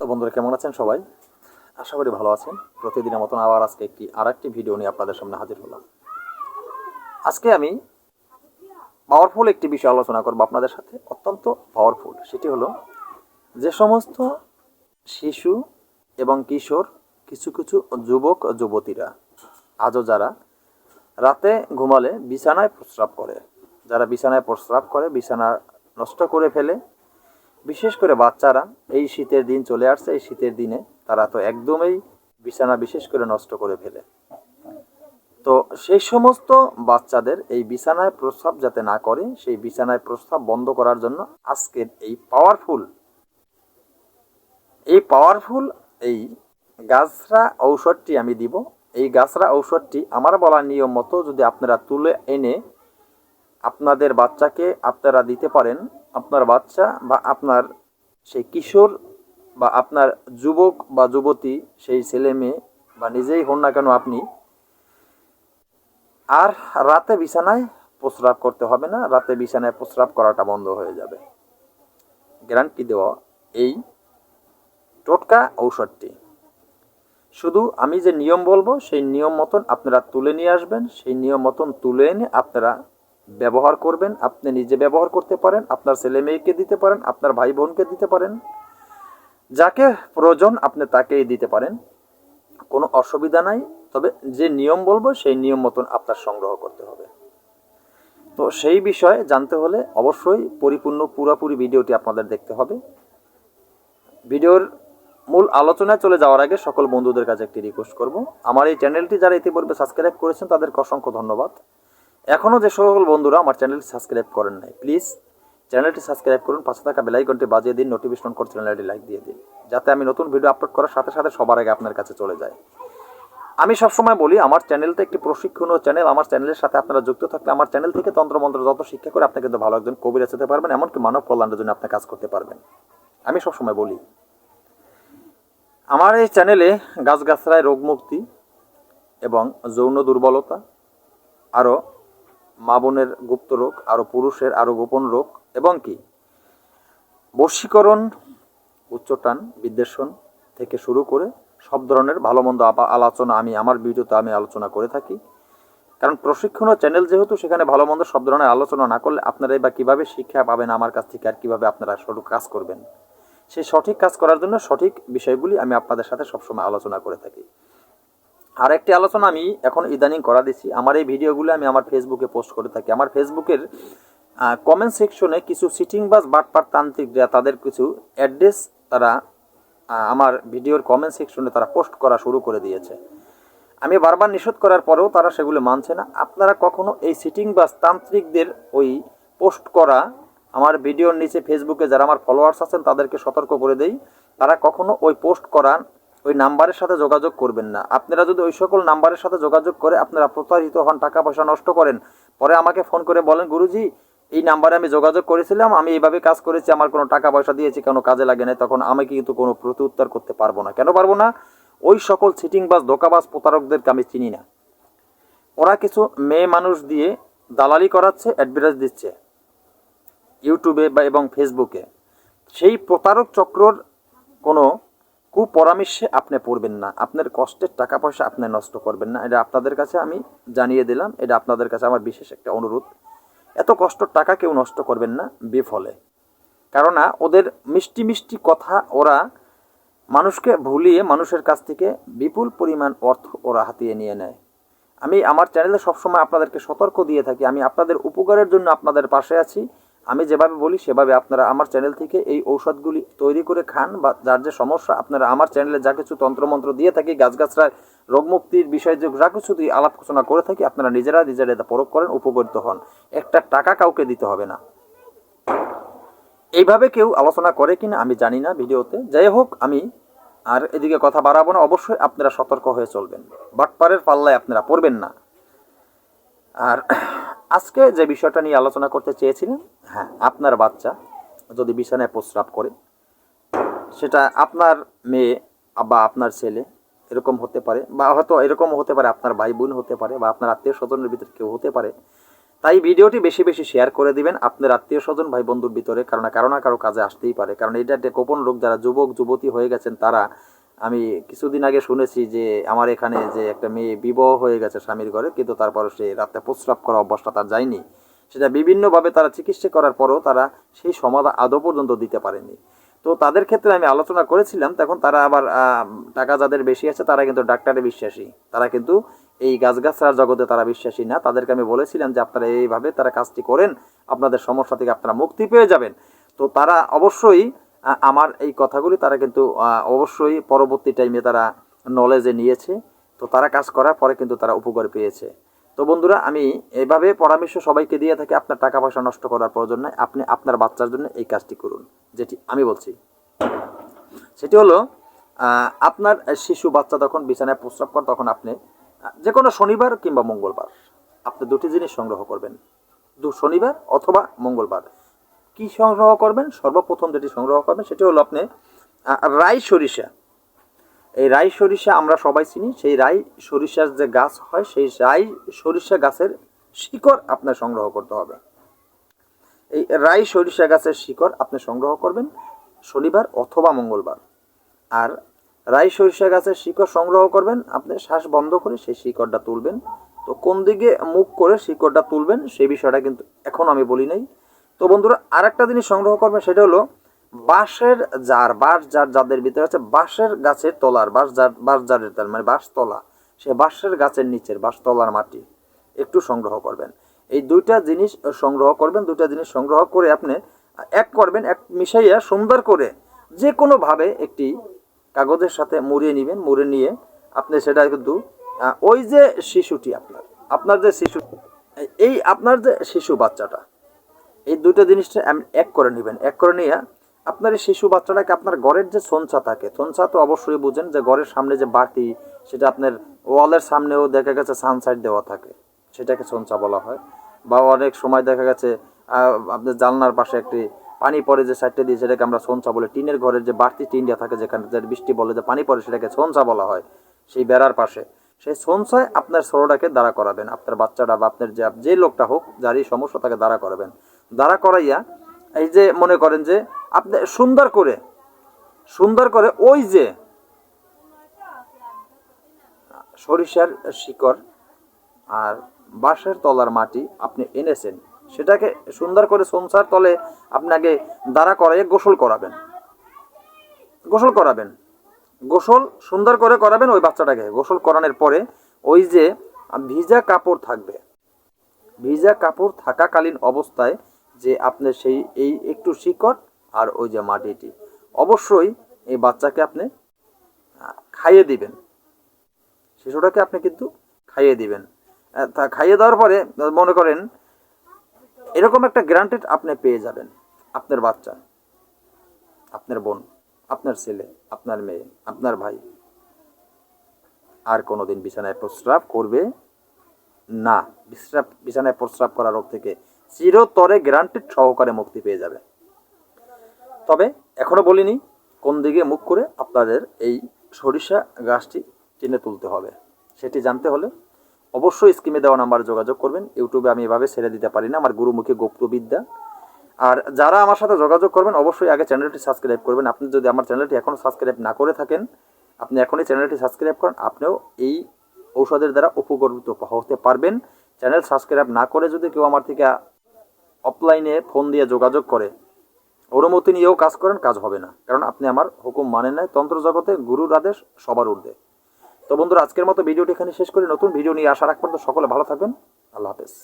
তো বন্ধুরা, কেমন আছেন সবাই? আশা করি ভালো আছেন। প্রতিদিনের মতন আবার আজকে একটি আর একটি ভিডিও নিয়ে আপনাদের সামনে হাজির হলাম। আজকে আমি পাওয়ারফুল একটি বিষয় আলোচনা করব আপনাদের সাথে, অত্যন্ত পাওয়ারফুল সেটি হলো, যে সমস্ত শিশু এবং কিশোর, কিছু কিছু যুবক যুবতীরা, আজও যারা রাতে ঘুমালে বিছানায় প্রস্রাব করে, যারা বিছানায় প্রস্রাব করে, বিছানা নষ্ট করে ফেলে বিশেষ করে বাচ্চারা এই শীতের দিন চলে আসছে, এই শীতের দিনে তারা তো একদমই বিছানা বিশেষ করে নষ্ট করে ফেলে। তো সেই সমস্ত বাচ্চাদের এই বিছানায় প্রস্রাব যাতে না করে, সেই বিছানায় প্রস্রাব বন্ধ করার জন্য আজকের এই পাওয়ারফুল এই পাওয়ারফুল এই গাছরা ঔষধটি আমি দিব। এই গাছরা ঔষধটি আমার বলা নিয়ম মতো যদি আপনারা তুলে এনে আপনাদের বাচ্চাকে আপনারা দিতে পারেন আপনার বাচ্চা বা আপনার সেই কিশোর বা আপনার যুবক বা যুবতী, সেই ছেলে মেয়ে বা নিজেই হন না কেন আপনি, আর রাতে বিছানায় প্রস্রাব করতে হবে না। রাতে বিছানায় প্রস্রাব করাটা বন্ধ হয়ে যাবে। গ্যারান্টি দেওয়া এই টোটকা ঔষধটি। শুধু আমি যে নিয়ম বলব, সেই নিয়ম মতন আপনারা তুলে নিয়ে আসবেন। সেই নিয়ম মতন তুলে এনে আপনারা ব্যবহার করবেন, আপনি নিজে ব্যবহার করতে পারেন, আপনার ছেলে মেয়েকে দিতে পারেন, আপনার ভাই বোনকে দিতে পারেন। যাকে প্রয়োজন আপনি তাকেই দিতে পারেন। কোনো অসুবিধা নাই, তবে যে নিয়ম বলব সেই নিয়ম মতন আপনার সংগ্রহ করতে হবে। তো সেই বিষয়ে জানতে হলে অবশ্যই পরিপূর্ণ পুরোপুরি ভিডিওটি আপনাদের দেখতে হবে। ভিডিওর মূল আলোচনায় চলে যাওয়ার আগে সকল বন্ধুদের কাছে একটি রিকোয়েস্ট করব। আমার এই চ্যানেলটি যারা ইতিপূর্বে সাবস্ক্রাইব করেছেন, তাদেরকে অসংখ্য ধন্যবাদ। এখনও যে সকল বন্ধুরা আমার চ্যানেলটি সাবস্ক্রাইব করেন নাই প্লিজ চ্যানেলটি সাবস্ক্রাইব করুন, পাশে থাকা বেলাইকনটি বাজিয়ে দিন নোটিফিকেশন করে চ্যানেলটি লাইক দিয়ে দিন, যাতে আমি নতুন ভিডিও আপলোড করার সাথে সাথে সবার আগে আপনার কাছে চলে যায়। আমি সবসময় বলি, আমার চ্যানেলটা একটি প্রশিক্ষণীয় চ্যানেল, আমার চ্যানেলের সাথে আপনারা যুক্ত থাকলে আমার চ্যানেল থেকে তন্ত্রমন্ত্র যত শিক্ষা করে আপনি কিন্তু ভালো একজন কবিরাজ হতে পারবেন, এমনকি মানব কল্যাণের জন্য আপনি কাজ করতে পারবেন। আমি সবসময় বলি, আমার এই চ্যানেলে গাছগাছরায় রোগমুক্তি এবং যৌন দুর্বলতা, আরও মা বোনের গুপ্ত রোগ আরও পুরুষের আরও গোপন রোগ, এবং কি? বশীকরণ উচ্চটান, বিদ্বেষণ থেকে শুরু করে সব ধরনের ভালো মন্দ আলোচনা আমি, আমার ভিডিওতে আমি আলোচনা করে থাকি। কারণ প্রশিক্ষণ চ্যানেল যেহেতু সেখানে ভালো মন্দ সব ধরনের আলোচনা না করলে আপনারাই বা কীভাবে শিক্ষা পাবেন, আমার কাছ থেকে আর কীভাবে আপনারা সঠিক কাজ করবেন? সেই সঠিক কাজ করার জন্য সঠিক বিষয়গুলি আমি আপনাদের সাথে সবসময় আলোচনা করে থাকি। আর একটি আলোচনা আমি এখন ইদানিং করা দিচ্ছি আমার এই ভিডিওগুলো আমি আমার ফেসবুকে পোস্ট করে থাকি। আমার ফেসবুকের কমেন্ট সেকশনে কিছু সিটিং বাস বাটপার তান্ত্রিকরা তাদের কিছু অ্যাড্রেস তারা আমার ভিডিওর কমেন্ট সেকশনে তারা পোস্ট করা শুরু করে দিয়েছে। আমি বারবার নিষেধ করার পরেও তারা সেগুলো মানছে না। আপনারা কখনো এই সিটিং বাস তান্ত্রিকদের ওই পোস্ট করা আমার ভিডিওর নিচে ফেসবুকে যারা আমার ফলোয়ার্স আছেন তাদেরকে সতর্ক করে দেই। তারা কখনো ওই পোস্ট করা ওই নাম্বারের সাথে যোগাযোগ করবেন না। আপনারা যদি ওই সকল নাম্বারের সাথে যোগাযোগ করে আপনারা প্রতারিত হন, টাকা পয়সা নষ্ট করেন, পরে আমাকে ফোন করে বলেন, গুরুজি, এই নাম্বারে আমি যোগাযোগ করেছিলাম, আমি এইভাবে কাজ করেছি, আমার কোনো টাকা পয়সা দিয়েছি, কোনো কাজে লাগে না তখন আমি কিন্তু কোনো প্রতি উত্তর করতে পারব না। কেন পারব না? ওই সকল সিটিংবাজ ধোকাবাজ প্রতারকদেরকে আমি চিনি না। ওরা কিছু মেয়ে মানুষ দিয়ে দালালি করাচ্ছে অ্যাডভার্টাইজ দিচ্ছে ইউটিউবে বা এবং ফেসবুকে। সেই প্রতারক চক্রর কোনো কুপরামর্শে আপনি পড়বেন না। আপনার কষ্টের টাকা পয়সা আপনি নষ্ট করবেন না। এটা আপনাদের কাছে আমি জানিয়ে দিলাম। এটা আপনাদের কাছে আমার বিশেষ একটা অনুরোধ। এত কষ্টর টাকা কেউ নষ্ট করবেন না, বিফলে। কেননা, ওদের মিষ্টি মিষ্টি কথা ওরা মানুষকে ভুলিয়ে মানুষের কাছ থেকে বিপুল পরিমাণ অর্থ ওরা হাতিয়ে নিয়ে নেয়। আমি আমার চ্যানেলে সবসময় আপনাদেরকে সতর্ক দিয়ে থাকি। আমি আপনাদের উপকারের জন্য আপনাদের পাশে আছি। আমি যেভাবে বলি, সেভাবে আপনারা আমার চ্যানেল থেকে এই ঔষধগুলি তৈরি করে খান বা যার যে সমস্যা, আপনারা আমার চ্যানেলে যা কিছু তন্ত্রমন্ত্র দিয়ে থাকি গাছগাছরায় রোগমুক্তির বিষয়ে যে যা কিছু দিয়ে আলাপ আলোচনা করে থাকি, আপনারা নিজেরা নিজেরা এটা প্রয়োগ করেন, উপকৃত হন। একটা টাকা কাউকে দিতে হবে না। এইভাবে কেউ আলোচনা করে কিনা আমি জানি না ভিডিওতে। যাই হোক, আমি আর এদিকে কথা বাড়াবো না, অবশ্যই আপনারা সতর্ক হয়ে চলবেন। বাটপারের পাল্লায় আপনারা পড়বেন না। আর আজকে যে বিষয়টা নিয়ে আলোচনা করতে চেয়েছিলেন হ্যাঁ আপনার বাচ্চা যদি বিছানায় প্রস্রাব করে, সেটা আপনার মেয়ে বা আপনার ছেলে এরকম হতে পারে, বা হয়তো এরকম হতে পারে, আপনার ভাই বোন হতে পারে, বা আপনার আত্মীয় স্বজনের ভিতরে কেউ হতে পারে, তাই ভিডিওটি বেশি বেশি শেয়ার করে দিবেন আপনার আত্মীয় স্বজন ভাই বন্ধুর ভিতরে কারণ কারও না কারও কাজে আসতেই পারে, কারণ এটা একটা গোপন রোগ, যারা যুবক, যুবতী হয়ে গেছেন, তারা আমি কিছুদিন আগে শুনেছি যে আমার এখানে যে একটা মেয়ে বিবাহ হয়ে গেছে স্বামীর ঘরে, কিন্তু তারপরে সে রাতে প্রস্রাব করা অভ্যাসটা তার যায়নি। সেটা বিভিন্নভাবে তারা চিকিৎসা করার পরও তারা সেই সমাধান আদৌ পর্যন্ত দিতে পারেনি। তো তাদের ক্ষেত্রে আমি আলোচনা করেছিলাম, তখন তারা আবার টাকা যাদের বেশি আছে তারা কিন্তু ডাক্তারে বিশ্বাসী। তারা কিন্তু এই গাছগাছড়ার জগতে তারা বিশ্বাসী না। তাদেরকে আমি বলেছিলাম যে আপনারা এইভাবে তারা কাজটি করেন, আপনাদের সমস্যা থেকে আপনারা মুক্তি পেয়ে যাবেন। তো তারা অবশ্যই আমার এই কথাগুলি তারা কিন্তু অবশ্যই পরবর্তী টাইমে তারা নলেজে নিয়েছে। তো তারা কাজ করার পরে কিন্তু তারা উপকার পেয়েছে। তো বন্ধুরা, আমি এভাবে পরামর্শ সবাইকে দিয়ে থাকি, আপনার টাকা পয়সা নষ্ট করার প্রয়োজন নাই, আপনি আপনার বাচ্চার জন্য এই কাজটি করুন, যেটি আমি বলছি। সেটি হলো আপনার শিশু বাচ্চা যখন বিছানায় প্রস্রাব করে তখন আপনি যে কোনো শনিবার কিংবা মঙ্গলবার, আপনি দুটি জিনিস সংগ্রহ করবেন। দু, শনিবার অথবা মঙ্গলবার। কি সংগ্রহ করবেন? সর্বপ্রথম যেটি সংগ্রহ করবেন সেটি হলো আপনি রাই সরিষা। এই রাই সরিষা আমরা সবাই চিনি। সেই রাই সরিষার যে গাছ হয়, সেই রাই সরিষা গাছের শিকড় আপনার সংগ্রহ করতে হবে। এই রাই সরিষা গাছের শিকড় আপনি সংগ্রহ করবেন শনিবার অথবা মঙ্গলবার। আর রাই সরিষা গাছের শিকড় সংগ্রহ করবেন, আপনি শ্বাস বন্ধ করে সেই শিকড়টা তুলবেন। তো কোন দিকে মুখ করে শিকড়টা তুলবেন সেই বিষয়টা কিন্তু এখন আমি বলি নাই। তো বন্ধুরা, আরেকটা জিনিস সংগ্রহ করবেন সেটা হলো বাঁশের জার, বাঁশ জার যাদের ভিতরে আছে, বাঁশের গাছের তলার, বাঁশ জার, বাঁশ জারের তার মানে বাঁশ তলা, সে বাঁশের গাছের নিচের, বাঁশ তলার মাটি, একটু সংগ্রহ করবেন। এই দুইটা জিনিস সংগ্রহ করবেন, দুইটা জিনিস সংগ্রহ করে আপনি এক করবেন, এক মিশাইয়া সুন্দর করে যে কোনোভাবে একটি কাগজের সাথে মুড়িয়ে নেবেন, মুড়ে নিয়ে আপনি সেটা কিন্তু ওই যে শিশুটি আপনার আপনার যে শিশু, এই আপনার যে শিশু বাচ্চাটা এই দুটো জিনিসটা এক করে নেবেন। এক করে নিয়ে আপনার এই শিশু বাচ্চাটাকে আপনার ঘরের যে সঞ্চা থাকে সঞ্চা তো অবশ্যই বুঝেন যে ঘরের সামনে যে বাটি, সেটা আপনার ওয়ালের সামনেও দেখা গেছে সানসাইড দেওয়া থাকে, সেটাকে সঞ্চা বলা হয়। বা অনেক সময় দেখা গেছে আপনার জানলার পাশে একটি পানি পড়ে যে সাইডটা দিয়ে সেটাকে আমরা সঞ্চা বলে। টিনের ঘরের যে বাড়তি টিনটা থাকে যেখানে যে বৃষ্টি বলে যে পানি পড়ে সেটাকে সঞ্চা বলা হয়, সেই বেড়ার পাশে। সেই সঞ্চয় আপনার ষোলোটাকে দাঁড়া করাবেন। আপনার বাচ্চাটা বা আপনার যে যে লোকটা হোক, যারই সমস্যা তাকে দাঁড়া করাবেন। দাঁড়া করাইয়া, এই যে মনে করেন যে আপনি সুন্দর করে সুন্দর করে ওই যে সরিষার শিকড় আর বাঁশের তলার মাটি আপনি এনেছেন, সেটাকে সুন্দর করে সংসার তলে আপনাকে দাঁড়া করাইয়ে গোসল করাবেন। গোসল করাবেন। গোসল সুন্দর করে করাবেন ওই বাচ্চাটাকে। গোসল করানোর পরে ওই যে ভিজা কাপড় থাকবে। ভিজা কাপড় থাকাকালীন অবস্থায় যে আপনি সেই, এই একটু শিকড় আর ওই যে মাটিটি। অবশ্যই এই বাচ্চাকে আপনি খাইয়ে দিবেন। শিশুটাকে আপনি কিন্তু খাইয়ে দিবেন। তা খাইয়ে দেওয়ার পরে মনে করেন, এরকম একটা গ্যারান্টেড আপনি পেয়ে যাবেন, আপনার বাচ্চা, আপনার বোন, আপনার ছেলে, আপনার মেয়ে, আপনার ভাই। আর কোনোদিন বিছানায় প্রস্রাব করবে না। বিশ্রাপ বিছানায় প্রস্রাব করা রোগ থেকে চিরতরে গ্যারান্টিড সহকারে মুক্তি পেয়ে যাবে। তবে এখনও বলিনি কোন দিকে মুখ করে আপনাদের এই সরিষা গাছটি টেনে তুলতে হবে। সেটি জানতে হলে অবশ্যই স্কিমে দেওয়া নাম্বারে যোগাযোগ করবেন। ইউটিউবে আমি এভাবে ছেড়ে দিতে পারি না। আমার গুরুমুখী গুপ্তবিদ্যা আর যারা আমার সাথে যোগাযোগ করবেন, অবশ্যই আগে চ্যানেলটি সাবস্ক্রাইব করবেন। আপনি যদি আমার চ্যানেলটি এখনও সাবস্ক্রাইব না করে থাকেন, আপনি এখনই চ্যানেলটি সাবস্ক্রাইব করেন। আপনিও এই ঔষধের দ্বারা উপকৃত হতে পারবেন। চ্যানেল সাবস্ক্রাইব না করে যদি কেউ আমার থেকে অফলাইনে ফোন দিয়ে যোগাযোগ করে। অনুমতি নিয়েও কাজ করেন, কাজ হবে না। কারণ আপনি আমার হুকুম মানেন নাই। তন্ত্র জগতে গুরুর আদেশ সবার ঊর্ধ্বে। তো বন্ধুরা, আজকের মতো ভিডিওটি এখানে শেষ করে। নতুন ভিডিও নিয়ে আসার রাখ পর্যন্ত সকলে ভালো থাকবেন। আল্লাহ হাফেজ।